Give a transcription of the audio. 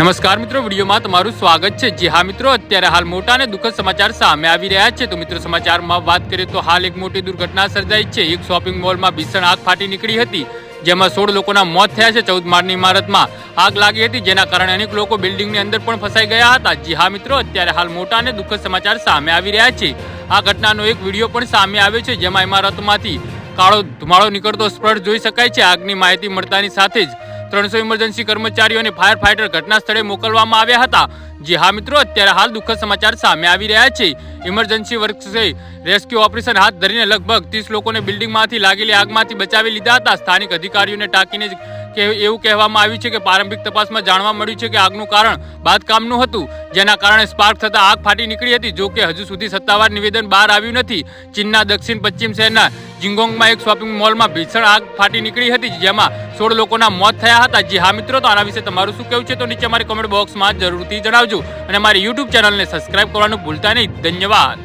નમસ્કાર મિત્રો, વિડીયોમાં તમારું સ્વાગત છે. જી હા મિત્રો, અત્યારે હાલ મોટા અને દુઃખદ સમાચાર સામે આવી રહ્યા છે. તો મિત્રો, સમાચારમાં વાત કરીએ તો હાલ એક મોટી દુર્ઘટના સર્જાઈ છે. એક શોપિંગ મોલમાં ભીષણ આગ ફાટી નીકળી હતી, જેમાં સોળ લોકોના મોત થયા છે. ચૌદ માળની ઇમારતમાં આગ લાગી હતી, જેના કારણે અનેક લોકો બિલ્ડિંગની અંદર પણ ફસાઈ ગયા હતા. જી હા મિત્રો, અત્યારે હાલ મોટા અને દુઃખદ સમાચાર સામે આવી રહ્યા છે. આ ઘટનાનો એક વીડિયો પણ સામે આવ્યો છે, જેમાં ઇમારતમાંથી કાળો ધુમાડો નીકળતો સ્પષ્ટ જોઈ શકાય છે. આગની માહિતી મળતાની સાથે જ ત્રણસો ઇમરજન્સી કર્મચારીઓ અને ફાયર ફાઇટર ઘટના સ્થળે મોકલવામાં આવ્યા હતા. જી હા મિત્રો, અત્યારે હાલ દુઃખદ સમાચાર સામે આવી રહ્યા છે. ઇમરજન્સી વર્કસે રેસ્ક્યુ ઓપરેશન હાથ ધરીને લગભગ ત્રીસ લોકોને બિલ્ડિંગમાંથી લાગેલી આગમાંથી બચાવી લીધા હતા. સ્થાનિક અધિકારીઓને ટાંકીને કે એવું કહેવામાં આવ્યું છે કે પ્રારંભિક તપાસમાં જાણવા મળ્યું છે કે આગનું કારણ બાંધકામનું હતું, જેના કારણે સ્પાર્ક થતાં આગ ફાટી નીકળી હતી, જો કે હજુ સુધી સત્તાવાર નિવેદન બહાર આવ્યું નથી. ચીનના દક્ષિણ પશ્ચિમ શહેરના જિંગોંગમાં એક શોપિંગ મોલમાં ભીષણ આગ ફાટી નીકળી હતી, જેમાં સોળ લોકોના મોત થયા હતા. જી હા મિત્રો, તો આના વિશે તમારું શું કહેવું છે? તો નીચે મારી કમેન્ટ બોક્સમાં જરૂરથી જણાવજો અને અમારી યુટ્યુબ ચેનલને સબસ્ક્રાઇબ કરવાનું ભૂલતા નહીં. ધન્યવાદ.